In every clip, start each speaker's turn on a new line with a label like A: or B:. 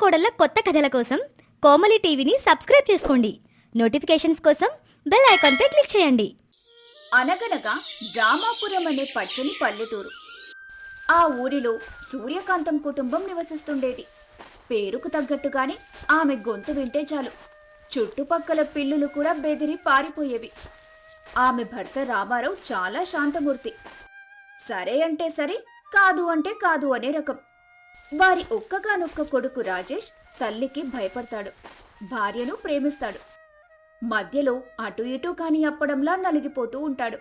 A: కోడళ్ళ కొత్త కథల కోసం కోమలి టీవీని సబ్స్క్రైబ్ చేసుకోండి. నోటిఫికేషన్స్ కోసం బెల్ ఐకాన్పై క్లిక్ చేయండి.
B: అనగనగా రామాపురం అనే పచ్చని పల్లెటూరు. ఆ ఊరిలో సూర్యకాంతం కుటుంబం నివసిస్తుండేది. పేరుకు తగ్గట్టుగానే ఆమె గొంతు వింటే చాలు. చుట్టుపక్కల పిల్లులు కూడా బెదిరి పారిపోయేవి. ఆమె భర్త రామారావు చాలా శాంతమూర్తి. సరే అంటే సరే కాదు అంటే కాదు అనే రకం. వారి ఒక్కగానొక్క కొడుకు రాజేష్ తల్లికి భయపడతాడు. భార్యను ప్రేమిస్తాడు. మధ్యలో అటు ఇటు కాని అప్పడంలా నలిగిపోతూ ఉంటాడు.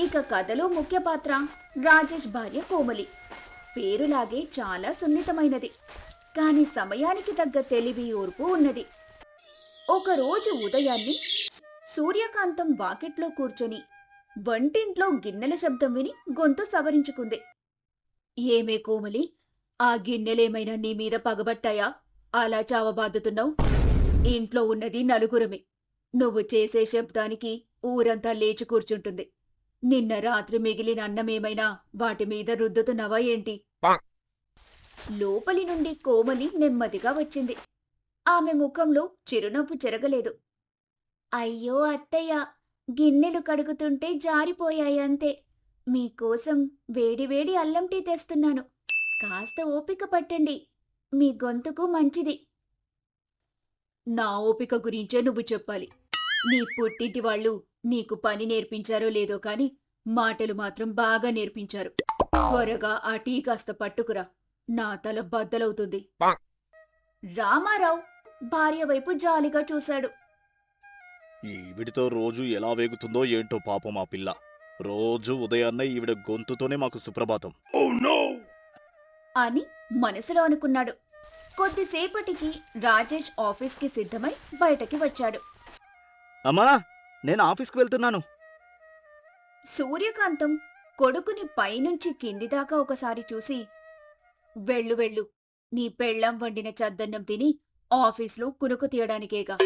B: ఇక కథలో ముఖ్య పాత్ర రాజేష్ భార్య కోమలి. పేరులాగే చాలా సున్నితమైనది. కాని సమయానికి తగ్గ తెలివి ఓర్పు ఉన్నది. ఒకరోజు ఉదయాన్ని సూర్యకాంతం వాకిట్లో కూర్చొని వంటింట్లో గిన్నెల శబ్దం విని గొంతు సవరించుకుంది. ఏమే కోమలి ఆ గిన్నెలేమైనా నీ మీద పగబట్టాయా? అలా చావబాదుతున్నావు? ఇంట్లో ఉన్నది నలుగురమే. నువ్వు చేసే శబ్దానికి ఊరంతా లేచి కూర్చుంటుంది. నిన్న రాత్రి మిగిలిన అన్నమేమైనా వాటి మీద రుద్దుతున్నావా ఏంటి? లోపలి నుండి కోమలి నెమ్మదిగా వచ్చింది. ఆమె ముఖంలో చిరునవ్వు చెరగలేదు. అయ్యో అత్తయ్య గిన్నెలు కడుగుతుంటే జారిపోయాయి అంతే. మీకోసం వేడివేడి అల్లం టీ తెస్తున్నాను. కాస్త ఓపిక పట్టండి. మీ గొంతుకు మంచిది. నా ఓపిక గురించే నువ్వు చెప్పాలి. నీ పుట్టింటి వాళ్ళు నీకు పని నేర్పించారో లేదో కాని మాటలు మాత్రం బాగా నేర్పించారు. త్వరగా ఆ టీ కాస్త పట్టుకురా. నా తల బద్దలవుతుంది. రామారావు భార్య వైపు జాలిగా చూశాడు.
C: ఈవిడితో రోజు ఎలా వేగుతుందో ఏంటో పాపం ఆ పిల్ల. రోజు ఉదయాన్నే ఈవిడ గొంతుతోనే మాకు సుప్రభాతం.
B: అని మనసులో అనుకున్నాడు. కొద్దిసేపటికి రాజేష్ ఆఫీస్కి సిద్ధమై బయటకి వచ్చాడు.
C: అమ్మా నేను ఆఫీస్కి వెళ్తున్నాను.
B: సూర్యకాంతం కొడుకుని పైనుంచి కింది దాకా ఒకసారి చూసి వెళ్ళు వెళ్ళు. నీ పెళ్ళం వండిన చద్దన్నం తిని ఆఫీస్లో కునుకు తీయడానికేగా.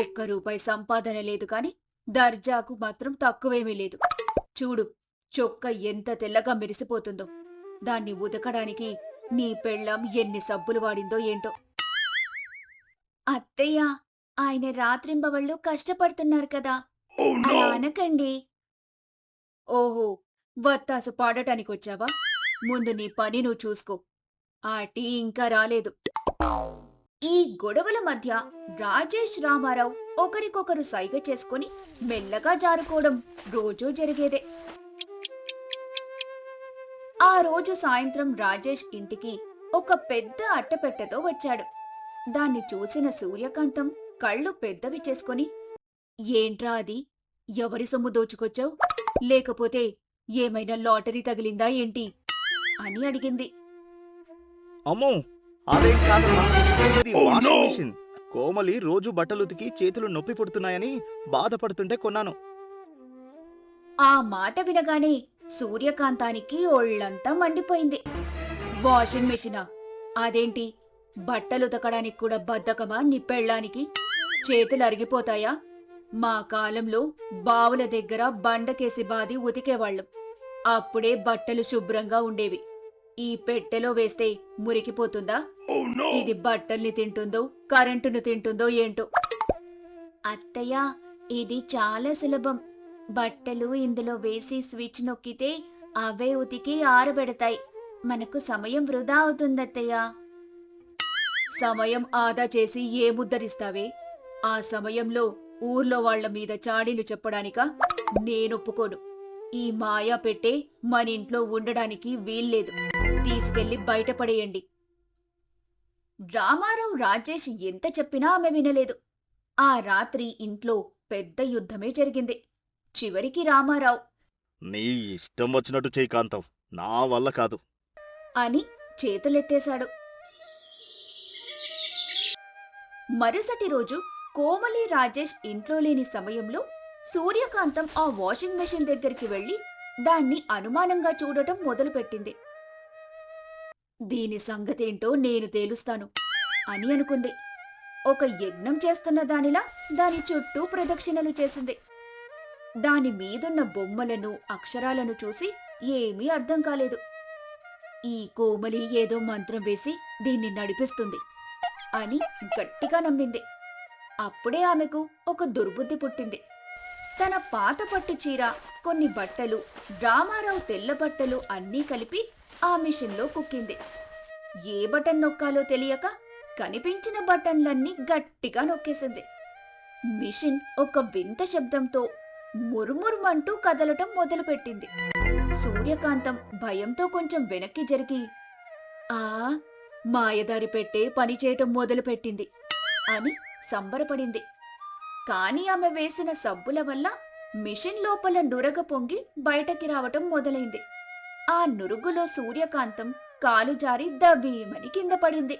B: ఒక్క రూపాయి సంపాదన లేదు కాని దర్జాకు మాత్రం తక్కువేమీ లేదు. చూడు చొక్క ఎంత తెల్లగా మెరిసిపోతుందో. దాన్ని ఉతకడానికి నీ పెళ్ళం ఎన్ని సబ్బులు వాడిందో ఏంటో. అత్తయ్య ఆయన రాత్రింబవళ్ళు కష్టపడుతున్నారు కదా. అలా అనకండి. ఓహో వత్తాసు పాడటానికి వచ్చావా ముందు నీ పని నువ్వు చూసుకో. ఆ టీ ఇంకా రాలేదు. ఈ గొడవల మధ్య రాజేష్ రామారావు ఒకరికొకరు సైగ చేసుకుని మెల్లగా జారుకోవడం రోజూ జరిగేదే. ఆ రోజు సాయంత్రం రాజేష్ ఇంటికి ఒక పెద్ద అట్టపెట్టెతో వచ్చాడు. దాన్ని చూసిన సూర్యకాంతం కళ్ళు పెద్దవి చేసుకొని ఏంట్రా అది? ఎవరి సొమ్ము దోచుకొచ్చావు? లేకపోతే ఏమైనా లాటరీ తగిలిందా ఏంటి? అని అడిగింది.
C: అమ్మో! అదేం కాదమ్మా! ఇది వాషింగ్ మిషన్. కోమలి రోజు బట్టలు ఉతికి చేతులు నొప్పి పుడుతున్నాయని బాధపడుతుంటే కొన్నాను.
B: ఆ మాట వినగానే సూర్యకాంతానికి ఒళ్ళంతా మండిపోయింది. వాషింగ్ మెషినా? అదేంటి? బట్టలు ఉతకడానికి కూడా బద్ధకమా నిప్పెళ్ళానికి చేతులు అరిగిపోతాయా? మా కాలంలో బావుల దగ్గర బండకేసి బాది ఉతికేవాళ్ళం. అప్పుడే బట్టలు శుభ్రంగా ఉండేవి. ఈ పెట్టెలో వేస్తే మురికిపోతుందా? ఇది బట్టల్ని తింటుందో కరెంటును తింటుందో ఏంటో? అత్తయ్య ఇది చాలా సులభం. బట్టలు ఇందులో వేసి స్విచ్ నొక్కితే అవే ఉతికి ఆరబెడతాయి. మనకు సమయం వృధా అవుతుందత్తయ్య. సమయం ఆదా చేసి ఏ ముద్దరిస్తావే? ఆ సమయంలో ఊర్లో వాళ్ళ మీద చాడీలు చెప్పడానిక? నేనొప్పుకోను ఈ మాయా పెట్టే మన ఇంట్లో ఉండడానికి వీల్లేదు. తీసుకెళ్ళి బయటపడేయండి. రామారావు రాజేష్ ఎంత చెప్పినా ఆమె వినలేదు. ఆ రాత్రి ఇంట్లో పెద్ద యుద్ధమే జరిగింది. చివరికి రామారావు.
C: నీ ఇష్టం వచ్చినట్టు చేయి కాంతం. నా వల్ల కాదు.
B: అని చేతులెత్తేశాడు. మరుసటి రోజు కోమలి రాజేష్ ఇంట్లో లేని సమయంలో సూర్యకాంతం ఆ వాషింగ్ మెషిన్ దగ్గరికి వెళ్ళి దాన్ని అనుమానంగా చూడటం మొదలుపెట్టింది. దీని సంగతేంటో నేను తేలుస్తాను అని అనుకుంది. ఒక యజ్ఞం చేస్తున్న దానిలా దాని చుట్టూ ప్రదక్షిణలు చేసింది. దాని మీదున్న బొమ్మలను అక్షరాలను చూసి ఏమీ అర్థం కాలేదు. ఈ కోమలి ఏదో మంత్రం వేసి దీన్ని నడిపిస్తుంది అని గట్టిగా నమ్మింది. అప్పుడే ఆమెకు ఒక దుర్బుద్ధి పుట్టింది. తన పాత పట్టు చీర కొన్ని బట్టలు రామారావు తెల్ల బట్టలు అన్నీ కలిపి ఆ మిషన్లో కుక్కింది. ఏ బటన్ నొక్కాలో తెలియక కనిపించిన బటన్లన్నీ గట్టిగా నొక్కేసింది. మిషన్ ఒక వింత శబ్దంతో మురుమురుమంటూ కదలటం మొదలుపెట్టింది. సూర్యకాంతం భయంతో కొంచెం వెనక్కి జరిగి ఆ మాయదారి పెట్టే పని చేయటం మొదలుపెట్టింది అని సంబరపడింది. కాని ఆమె వేసిన సబ్బుల వల్ల మిషన్ లోపల నురగ పొంగి బయటకి రావటం మొదలైంది. ఆ నురుగులో సూర్యకాంతం కాలు జారి దబీమని కింద పడింది.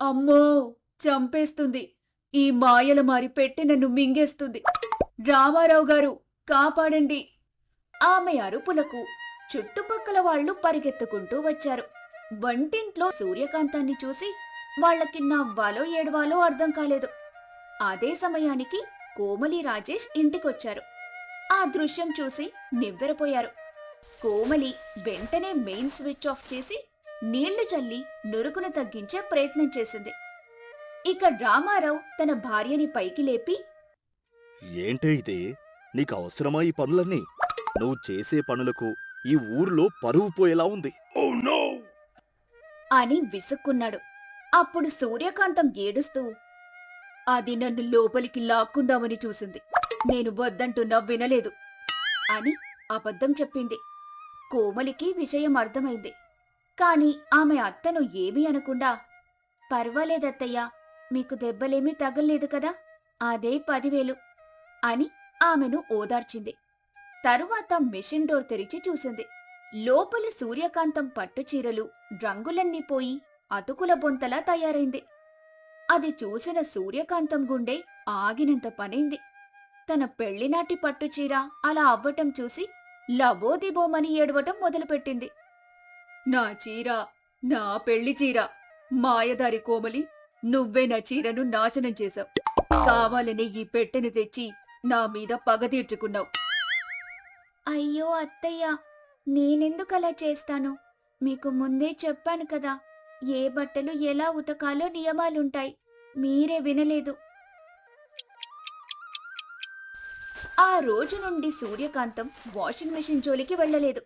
B: అమ్మో! చంపేస్తుంది. ఈ మాయల మారి పెట్టినన్ను మింగేస్తుంది. రామారావు గారు కాపాడండి. ఆమె అరుపులకు చుట్టుపక్కల వాళ్ళు పరిగెత్తుకుంటూ వచ్చారు. వంటింట్లో సూర్యకాంతాన్ని చూసి వాళ్ళకి నవ్వాలో ఏడవాలో అర్థం కాలేదు. అదే సమయానికి కోమలి రాజేష్ ఇంటికొచ్చారు. ఆ దృశ్యం చూసి నివ్వెరపోయారు. కోమలి వెంటనే మెయిన్ స్విచ్ ఆఫ్ చేసి నీళ్ళు చల్లి నురుకును తగ్గించే ప్రయత్నం చేసింది. ఇక రామారావు తన భార్యని పైకి లేపి
C: ఏంటే ఇది? నీకు అవసరమా ఈ పనులన్నీ? నువ్వు చేసే పనులకు ఈ ఊర్లో పరువు పోయేలా ఉంది.
B: అని విసుక్కున్నాడు. అప్పుడు సూర్యకాంతం ఏడుస్తూ అది నన్ను లోపలికి లాక్కుందామని చూసింది. నేను వద్దంటున్నా వినలేదు అని అబద్ధం చెప్పింది. కోమలికి విషయం అర్థమైంది. కాని ఆమె అత్తను ఏమీ అనకుండా పర్వాలేదత్తయ్యా మీకు దెబ్బలేమీ తగల్లేదు కదా? అదే పదివేలు. అని ఆమెను ఓదార్చింది. తరువాత మెషిన్ డోర్ తెరిచి చూసింది. లోపల సూర్యకాంతం పట్టుచీరలు రంగులన్నీ పోయి అతుకుల బొంతలా తయారైంది. అది చూసిన సూర్యకాంతం గుండె ఆగినంత పనైంది. తన పెళ్ళినాటి పట్టుచీర అలా అవ్వటం చూసి లబోదిబోమని ఏడవటం మొదలుపెట్టింది. నా చీర నా పెళ్ళి చీర మాయదారి కోమలి నువ్వే నా చీరను నాశనం చేశావు. కావాలని ఈ పెట్టెను తెచ్చి నా మీద పగ తీర్చుకున్నావు. అయ్యో అత్తయ్య నేనెందుకలా చేస్తాను? మీకు ముందే చెప్పాను కదా ఏ బట్టలు ఎలా ఉతకాలో నియమాలుంటాయి మీరే వినలేదు. ఆ రోజు నుండి సూర్యకాంతం వాషింగ్ మెషిన్ జోలికి వెళ్ళలేదు.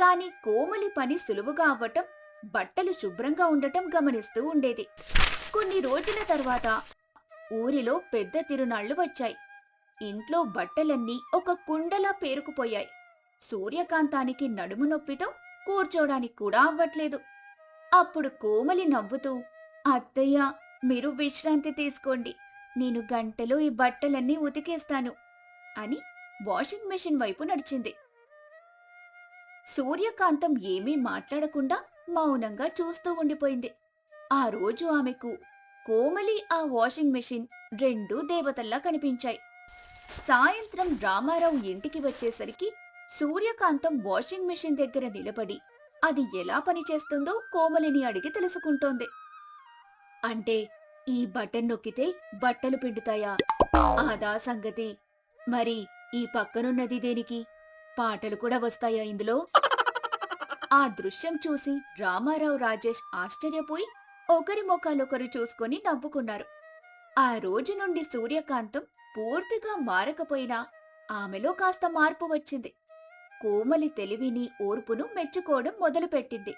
B: కాని కోమలి పని సులువుగా అవ్వటం బట్టలు శుభ్రంగా ఉండటం గమనిస్తూ ఉండేది. కొన్ని రోజుల తర్వాత ఊరిలో పెద్ద తిరునాళ్ళు వచ్చాయి. ఇంట్లో బట్టలన్నీ ఒక కుండలా పేరుకుపోయాయి. సూర్యకాంతానికి నడుము నొప్పితో కూర్చోడానికి కూడా అవ్వట్లేదు. అప్పుడు కోమలి నవ్వుతూ అత్తయ్య మీరు విశ్రాంతి తీసుకోండి. నేను గంటలో ఈ బట్టలన్నీ ఉతికేస్తాను అని వాషింగ్ మెషిన్ వైపు నడిచింది. సూర్యకాంతం ఏమీ మాట్లాడకుండా మౌనంగా చూస్తూ ఉండిపోయింది. ఆ రోజు ఆమెకు కోమలి ఆ వాషింగ్ మెషిన్ రెండూ దేవతల్లా కనిపించాయి. సాయంత్రం రామారావు ఇంటికి వచ్చేసరికి సూర్యకాంతం వాషింగ్ మెషిన్ దగ్గర నిలబడి అది ఎలా పనిచేస్తుందో కోమలిని అడిగి తెలుసుకుంటోంది. అంటే ఈ బటన్ నొక్కితే బట్టలు పిండుతాయా? ఆదా సంగతి. మరి ఈ పక్కనున్నది దేనికి? పాటలు కూడా వస్తాయా ఇందులో? ఆ దృశ్యం చూసి రామారావు రాజేష్ ఆశ్చర్యపోయి ఒకరి ముఖాలొకరు చూసుకొని నవ్వుకున్నారు. ఆ రోజు నుండి సూర్యకాంతం పూర్తిగా మారకపోయినా ఆమెలో కాస్త మార్పు వచ్చింది. కోమలి తెలివిని ఓర్పును మెచ్చుకోవడం మొదలుపెట్టింది.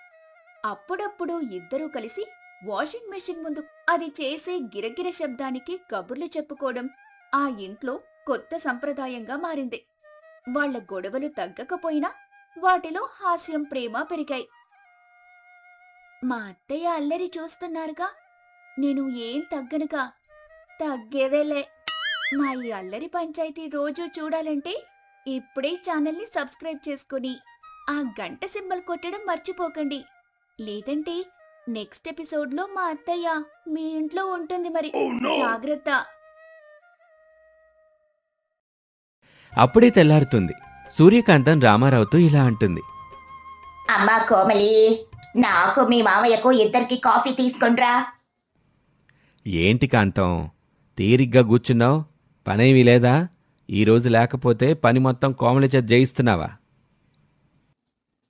B: అప్పుడప్పుడు ఇద్దరూ కలిసి వాషింగ్ మెషిన్ ముందు అది చేసే గిరగిర శబ్దానికి కబుర్లు చెప్పుకోవడం ఆ ఇంట్లో కొత్త సంప్రదాయంగా మారింది. వాళ్ళ గొడవలు తగ్గకపోయినా వాటిలో హాస్యం ప్రేమ పెరిగాయి. మా అత్తయ్య అల్లరి చూస్తున్నారుగా. నేను ఏం తగ్గనుగా? తగ్గేదేలే. మా ఈ అల్లరి పంచాయతీ రోజు చూడాలంటే ఇప్పుడే ఛానల్ని సబ్స్క్రైబ్ చేసుకుని ఆ గంట సింబల్ కొట్టడం మర్చిపోకండి. లేదంటే నెక్స్ట్ ఎపిసోడ్లో మా అత్తయ్య మీ ఇంట్లో ఉంటుంది మరి. జాగ్రత్త.
D: అప్పుడే తెల్లారుతుంది. సూర్యకాంతం రామారావుతో ఇలా అంటుంది.
E: అమ్మా కోమలి నాకు మీ మామయ్యకు ఇద్దరికి కాఫీ తీసుకుండ్రా
D: ఏంటి కాంతం? తీరిగ్గా కూర్చున్నావు? పనేమీ లేదా? ఈరోజు లేకపోతే పని మొత్తం కోమలి చేత జయిస్తున్నావా?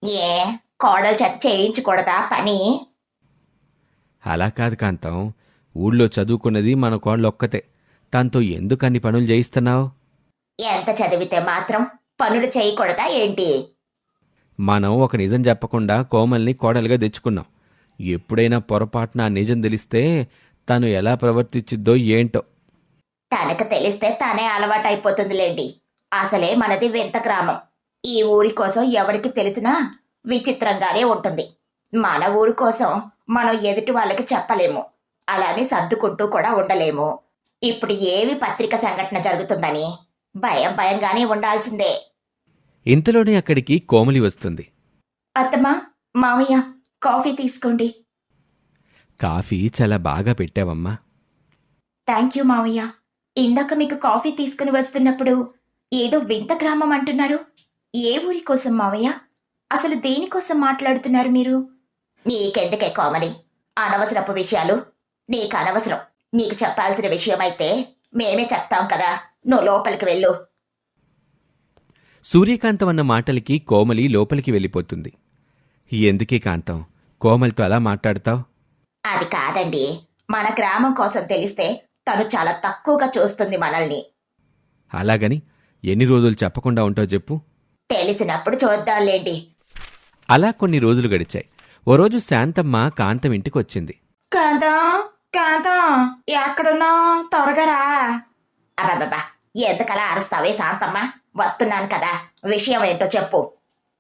E: ఏ కోడలు చేత చేయించకూడదా పని?
D: అలా కాదు కాంతం. ఊళ్ళో చదువుకున్నది మన కోళ్ళొక్కతే తనతో ఎందుకు అన్ని పనులు చేయిస్తున్నావు
E: ఎంత చదివితే మాత్రం పనులు చేయకూడదా ఏంటి?
D: మనం ఒక నిజం చెప్పకుండా కోమల్ని కోడలుగా తెచ్చుకున్నాం. ఎప్పుడైనా పొరపాటున ఆ నిజం తెలిస్తే తను ఎలా ప్రవర్తించిద్దో ఏంటో.
E: తనకు తెలిస్తే తనే అలవాటైపోతుందిలేండి. అసలే మనది వింత గ్రామం. ఈ ఊరి కోసం ఎవరికి తెలిసినా విచిత్రంగానే ఉంటుంది. మన ఊరి కోసం మనం ఎదుటి వాళ్ళకి చెప్పలేము. అలానే సర్దుకుంటూ కూడా ఉండలేము. ఇప్పుడు ఏవి పత్రిక సంఘటన జరుగుతుందని భయం భయంగానే ఉండాల్సిందే.
D: ఇంతలోనే అక్కడికి కోమలి వస్తుంది.
E: అత్తమ్మా మామయ్య కాఫీ తీసుకోండి.
D: కాఫీ చాలా బాగా పెట్టావమ్మా.
E: థ్యాంక్ యూ మావయ్య ఇందాక మీకు కాఫీ తీసుకుని వస్తున్నప్పుడు ఏదో వింత గ్రామం అంటున్నారు. ఏ ఊరి కోసం మావయ్య? అసలు దేనికోసం మాట్లాడుతున్నారు మీరు? నీకెందుకే కోమలి? అనవసరపు విషయాలు. నీకు అనవసరం. నీకు చెప్పాల్సిన విషయం అయితే మేమే చెప్తాం కదా. నువ్వు లోపలికి వెళ్ళు.
D: సూర్యకాంతం అన్న మాటలకి కోమలి లోపలికి వెళ్ళిపోతుంది. ఎందుకే కాంతం? కోమలితో అలా మాట్లాడతావు?
E: అది కాదండి. మన గ్రామం కోసం తెలిస్తే తను చాలా తక్కువగా చూస్తుంది మనల్ని.
D: అలాగని ఎన్ని రోజులు చెప్పకుండా ఉంటావు చెప్పు.
E: తెలిసినప్పుడు చూద్దాంలేండి.
D: అలా కొన్ని రోజులు గడిచాయి. ఓ రోజు శాంతమ్మ కాంతం ఇంటికి వచ్చింది.
E: కాంతం కాంతం ఎక్కడున్నా త్వరగా రా. అబ్బాబ్బా ఎందుకలా అరుస్తావే శాంతమ్మ? వస్తున్నాను కదా విషయం ఏంటో చెప్పు.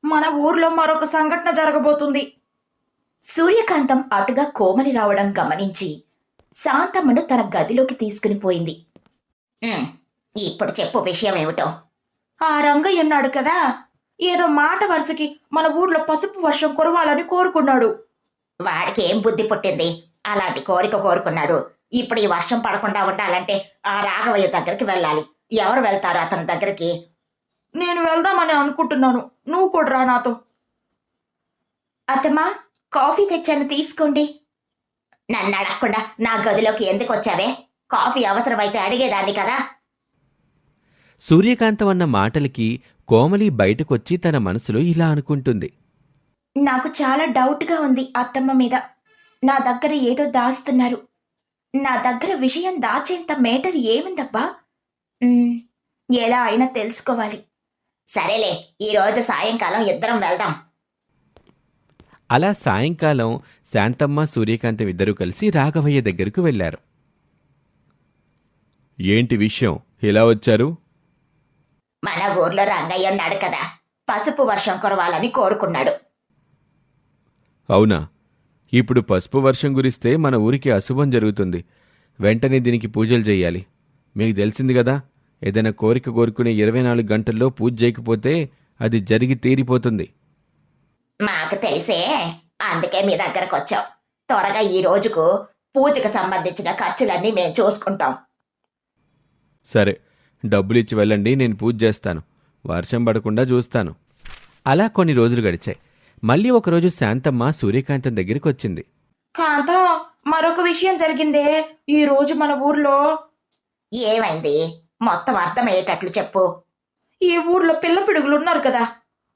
E: మన ఊర్లో మరొక సంఘటన జరగబోతుంది. సూర్యకాంతం అటుగా కోమలి రావడం గమనించి శాంతమ్మను తన గదిలోకి తీసుకుని పోయింది. "ఉమ్, ఇప్పుడు చెప్పు విషయం ఏమిటో. ఆ రంగయ్య ఉన్నాడు కదా. ఏదో మాట వరుసకి మన ఊర్లో పసుపు వర్షం కురవాలని కోరుకున్నాడు. వాడికి ఏం బుద్ధి పుట్టింది? అలాంటి కోరిక కోరుకున్నాడు. ఇప్పుడు ఈ వర్షం పడకుండా ఉండాలంటే ఆ రాఘవయ్య దగ్గరికి వెళ్ళాలి. ఎవరు వెళ్తారు అతని దగ్గరికి? నేను వెళ్దామని అనుకుంటున్నాను. నువ్వు కూడా రా నాతో. అత్తమ్మా కాఫీ తెచ్చాను తీసుకోండి. నన్ను అడగకుండా నా గదిలోకి ఎందుకు వచ్చావే? కాఫీ అవసరమైతే అడిగేదాన్ని కదా.
D: సూర్యకాంతం అన్న మాటలకి కోమలి బయటకొచ్చి తన మనసులో ఇలా అనుకుంటుంది.
E: నాకు చాలా డౌట్గా ఉంది అత్తమ్మ మీద. నా దగ్గర ఏదో దాస్తున్నారు. నా దగ్గర విషయం దాచేంత మేటర్ ఏముందబ్బా? మ్, ఎలా అయినా తెలుసుకోవాలి. సరేలే ఈరోజు సాయంకాలం ఇద్దరం వెళ్దాం.
D: అలా సాయంకాలం శాంతమ్మ సూర్యకాంతం ఇద్దరూ కలిసి రాఘవయ్య దగ్గరకు వెళ్ళారు ఏంటి విషయం? ఇలా వచ్చారు?
E: మన ఊర్లో రంగయ్య ఉన్నాడు కదా. పసుపు వర్షం కురవాలని కోరుకున్నాడు.
D: అవునా? ఇప్పుడు పసుపు వర్షం కురిస్తే మన ఊరికి అశుభం జరుగుతుంది. వెంటనే దీనికి పూజలు చేయాలి. మీకు తెలిసింది కదా ఏదైనా కోరిక కోరుకునే ఇరవై నాలుగు గంటల్లో పూజ చేయకపోతే అది జరిగి తీరిపోతుంది.
E: మాకు తెలిసే అందుకే మీ దగ్గరకు వచ్చాం త్వరగా ఈ రోజుకు పూజకు సంబంధించిన ఖర్చులన్నీ మేము చూసుకుంటాం.
D: సరే డబ్బులు ఇచ్చి వెళ్ళండి నేను పూజ చేస్తాను. వర్షం పడకుండా చూస్తాను. అలా కొన్ని రోజులు గడిచాయి. మళ్ళీ ఒకరోజు శాంతమ్మ సూర్యకాంతం దగ్గరికి వచ్చింది
E: కాంతం మరొక విషయం జరిగిందే. ఈ రోజు మన ఊర్లో ఏమైంది? మొత్తం అర్థమయ్యేటట్లు చెప్పు. ఈ ఊర్లో పిల్ల పిడుగులు ఉన్నారు కదా.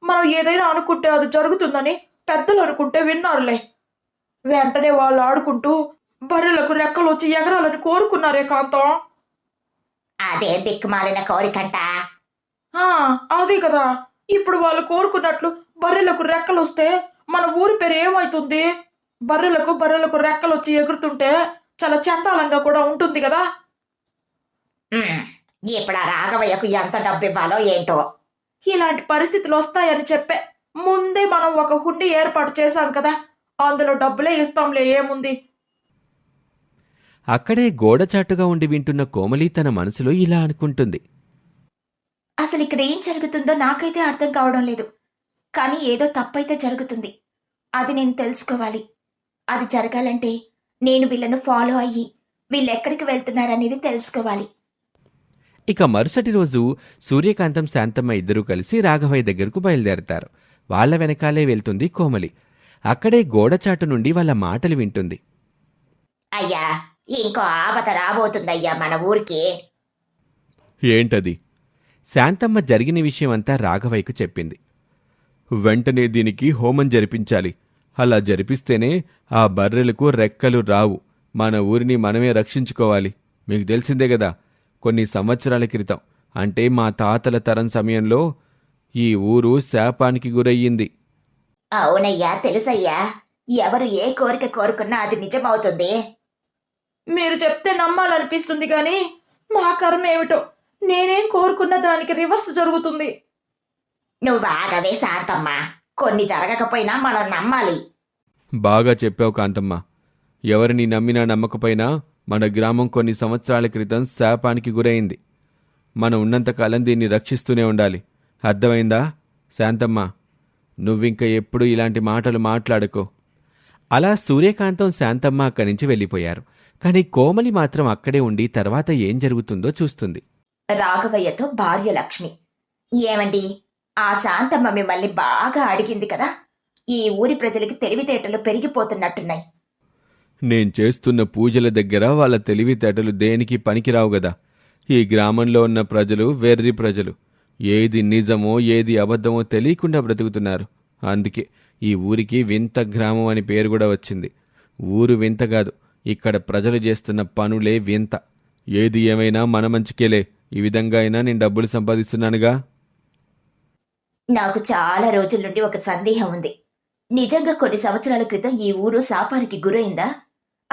E: మనం ఏదైనా అనుకుంటే అది జరుగుతుందని పెద్దలు అనుకుంటే విన్నారులే. వెంటనే వాళ్ళు ఆడుకుంటూ బర్రెలకు రెక్కలు వచ్చి ఎగరాలని కోరుకున్నారే కాంతం. అదే దిక్కుమాలిన కోరికంట. అదే కదా. ఇప్పుడు వాళ్ళు కోరుకున్నట్లు బర్రెలకు రెక్కలు వస్తే మన ఊరి పేరు ఏమవుతుంది బర్రెలకు బర్రెలకు రెక్కలు వచ్చి ఎగురుతుంటే చాలా చండాలంగా కూడా ఉంటుంది కదా. ఇప్పుడు ఆ రాఘవయ్యకు ఎంత డబ్బు ఇవ్వాలో ఏంటో. ఇలాంటి పరిస్థితులు వస్తాయని చెప్పే ముందే మనం ఒక హుండీ ఏర్పాటు చేశాం కదా. అందులో డబ్బులే ఇస్తాంలే ఏముంది?
D: అక్కడే గోడచాటుగా ఉండి వింటున్న కోమలి తన మనసులో ఇలా అనుకుంటుంది.
E: అసలు ఇక్కడ ఏం జరుగుతుందో నాకైతే అర్థం కావడం లేదు. కానీ ఏదో తప్పైతే జరుగుతుంది. అది నేను తెలుసుకోవాలి. అది జరగాలంటే నేను వీళ్ళను ఫాలో అయ్యి వీళ్ళు ఎక్కడికి వెళ్తున్నారనేది తెలుసుకోవాలి.
D: ఇక మరుసటి రోజు సూర్యకాంతం శాంతమ్మ ఇద్దరూ కలిసి రాఘవయ్య దగ్గరకు బయలుదేరతారు. వాళ్ళ వెనకాలే వెళ్తుంది కోమలి. అక్కడే గోడచాటు నుండి వాళ్ళ మాటలు వింటుంది.
E: అయ్యా ఇంకో ఆపద రాబోతుందయ్యా మన ఊరికి.
D: ఏంటది? శాంతమ్మ జరిగిన విషయం అంతా రాఘవయ్యకు చెప్పింది. వెంటనే దీనికి హోమం జరిపించాలి. అలా జరిపిస్తేనే ఆ బర్రెలకు రెక్కలు రావు. మన ఊరిని మనమే రక్షించుకోవాలి. మీకు తెలిసిందే కదా కొన్ని సంవత్సరాల క్రితం. అంటే మా తాతల తరం సమయంలో ఈ ఊరు శాపానికి గురయ్యింది.
E: అవునయ్యా తెలుసయ్యా. ఎవరు ఏ కోరిక కోరుకున్నా అది నిజమవుతుంది. మీరు చెప్తే నమ్మాలనిపిస్తుంది కానీ మా కర్మ ఏమిటో? నేనేం కోరుకున్న దానికి రివర్స్ జరుగుతుంది. నువ్వు ఆగవే శాంతమ్మ. కొన్ని జరగకపోయినా మనం నమ్మాలి.
D: బాగా చెప్పావు కాంతమ్మ. ఎవరిని నమ్మినా నమ్మకపోయినా మన గ్రామం కొన్ని సంవత్సరాల క్రితం శాపానికి గురైంది. మనం ఉన్నంతకాలం దీన్ని రక్షిస్తూనే ఉండాలి. అర్థమైందా? శాంతమ్మ నువ్వింక ఎప్పుడు ఇలాంటి మాటలు మాట్లాడుకో. అలా సూర్యకాంతం శాంతమ్మ అక్కడి నుంచి వెళ్ళిపోయారు. కానీ కోమలి మాత్రం అక్కడే ఉండి తర్వాత ఏం జరుగుతుందో చూస్తుంది.
E: రాఘవయ్యతో భార్య లక్ష్మి. ఏమండి? ఆ శాంతమ్మ మిమ్మల్ని బాగా అడిగింది కదా? ఈ ఊరి ప్రజలకి తెలివితేటలు పెరిగిపోతున్నట్టున్నాయి.
D: నేను చేస్తున్న పూజల దగ్గర వాళ్ళ తెలివితేటలు దేనికి పనికిరావు గదా. ఈ గ్రామంలో ఉన్న ప్రజలు వెర్రి ప్రజలు. ఏది నిజమో ఏది అబద్ధమో తెలియకుండా బ్రతుకుతున్నారు. అందుకే ఈ ఊరికి వింత గ్రామం అని పేరు కూడా వచ్చింది. ఊరు వింత కాదు ఇక్కడ ప్రజలు చేస్తున్న పనులే వింత. ఏది ఏమైనా మన మంచికేలే ఈ విధంగా అయినా నేను డబ్బులు సంపాదిస్తున్నానుగా.
E: నాకు చాలా రోజుల నుండి ఒక సందేహం ఉంది. నిజంగా కొన్ని సంవత్సరాల క్రితం ఈ ఊరు శాపానికి గురైందా?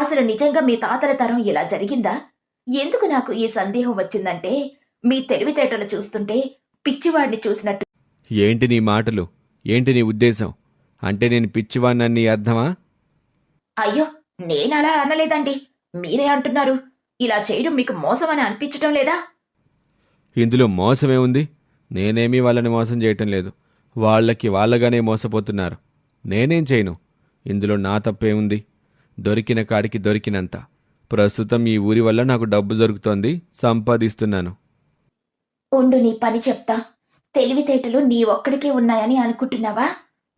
E: అసలు నిజంగా మీ తాతల తరం ఇలా జరిగిందా? ఎందుకు నాకు ఈ సందేహం వచ్చిందంటే మీ తెలివితేటలు చూస్తుంటే పిచ్చివాడిని చూసినట్టు.
D: ఏంటి నీ మాటలు? ఏంటి నీ ఉద్దేశం? అంటే నేను పిచ్చివాణ్ణని అర్థమా?
E: అయ్యో నేనలా అనలేదండి. మీరే అంటున్నారు. ఇలా చేయడం మీకు మోసమని అనిపించటం లేదా?
D: ఇందులో మోసమే ఉంది. నేనేమీ వాళ్ళని మోసం చేయటం లేదు. వాళ్ళకి వాళ్ళగానే మోసపోతున్నారు. నేనేం చేయను? ఇందులో నా తప్పే ఉంది. దొరికిన కాడికి దొరికినంత. ప్రస్తుతం ఈ ఊరి వల్ల నాకు డబ్బు దొరుకుతోంది సంపాదిస్తున్నాను.
E: ఉండు నీ పని చెప్తా. తెలివితేటలు నీ ఒక్కడికే ఉన్నాయని అనుకుంటున్నావా?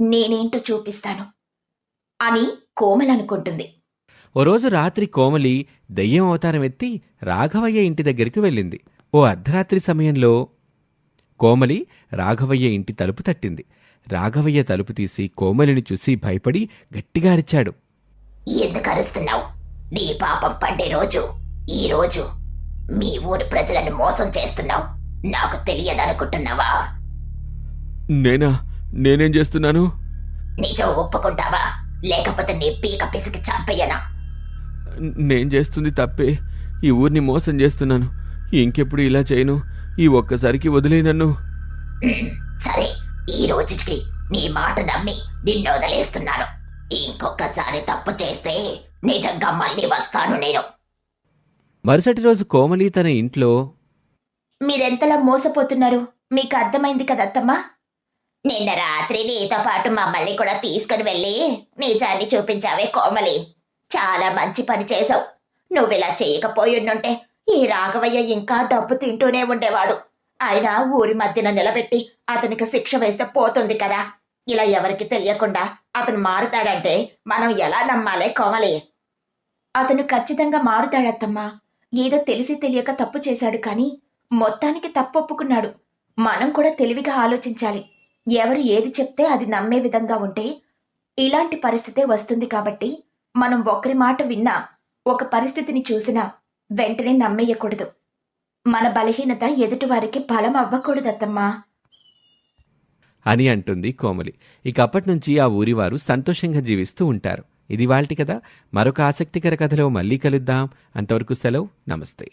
E: నేనేంటో చూపిస్తాను. అని కోమల్ అనుకుంటుంది.
D: ఓ రోజు రాత్రి కోమలి దెయ్యం అవతారం ఎత్తి రాఘవయ్య ఇంటి దగ్గరికి వెళ్ళింది. ఓ అర్ధరాత్రి సమయంలో కోమలి రాఘవయ్య ఇంటి తలుపు తట్టింది. రాఘవయ్య తలుపు తీసి కోమలిని చూసి భయపడి గట్టిగా అరిచాడు
E: ఎందుకు అరుస్తున్నావు? నీ పాపం పండే రోజు ఈ రోజు మీ ఊరి ప్రజలను మోసం చేస్తున్నావు. నాకు తెలియదనుకుంటున్నావా?
D: నేనా? నేనేం చేస్తున్నాను?
E: నిజం ఒప్పుకుంటావా? లేకపోతే నీ పీక పిసికి చంపయ్యనా
D: నేను చేస్తుంది తప్పే. ఈ ఊరిని మోసం చేస్తున్నాను. ఇంకెప్పుడు ఇలా చేయను. ఈ ఒక్కసారికి వదిలే నన్ను.
E: సరే ఈ రోజుకి నీ మాట నమ్మి నిన్ను వదిలేస్తున్నాను. ఇంకొకసారి తప్పు చేస్తే నిజంగా మళ్ళీ వస్తాను నేను.
D: మరుసటి రోజు కోమలి తన ఇంట్లో
E: మీరెంతలా మోసపోతున్నారు? మీకు అర్థమైంది కదత్తమ్మా నిన్న రాత్రి నీతో పాటు మమ్మల్ని కూడా తీసుకుని వెళ్ళి నిజాన్ని చూపించావే కోమలి. చాలా మంచి పని చేసావు నువ్విలా చేయకపోయుండుంటే ఈ రాఘవయ్య ఇంకా డబ్బు తింటూనే ఉండేవాడు. ఆయన ఊరి మధ్యన నిలబెట్టి అతనికి శిక్ష వేస్తే పోతుంది కదా. ఇలా ఎవరికి తెలియకుండా అతను మారుతాడంటే మనం ఎలా నమ్మాలే కోమలి? అతను ఖచ్చితంగా మారుతాడత్తమ్మా. ఏదో తెలిసి తెలియక తప్పు చేశాడు కానీ మొత్తానికి తప్పు ఒప్పుకున్నాడు. మనం కూడా తెలివిగా ఆలోచించాలి. ఎవరు ఏది చెప్తే అది నమ్మే విధంగా ఉంటే ఇలాంటి పరిస్థితే వస్తుంది కాబట్టి మనం ఒకరి మాట విన్నా ఒక పరిస్థితిని చూసినా వెంటనే నమ్మేయకూడదు. మన బలహీనత ఎదుటివారికి బలం అవ్వకూడదత్తమ్మా.
D: అని అంటుంది కోమలి. ఇక అప్పటి నుంచి ఆ ఊరివారు సంతోషంగా జీవిస్తూ ఉంటారు. ఇది వాళ్ళటి కదా మరొక ఆసక్తికర కథలో మళ్ళీ కలుద్దాం. అంతవరకు సెలవు. నమస్తే.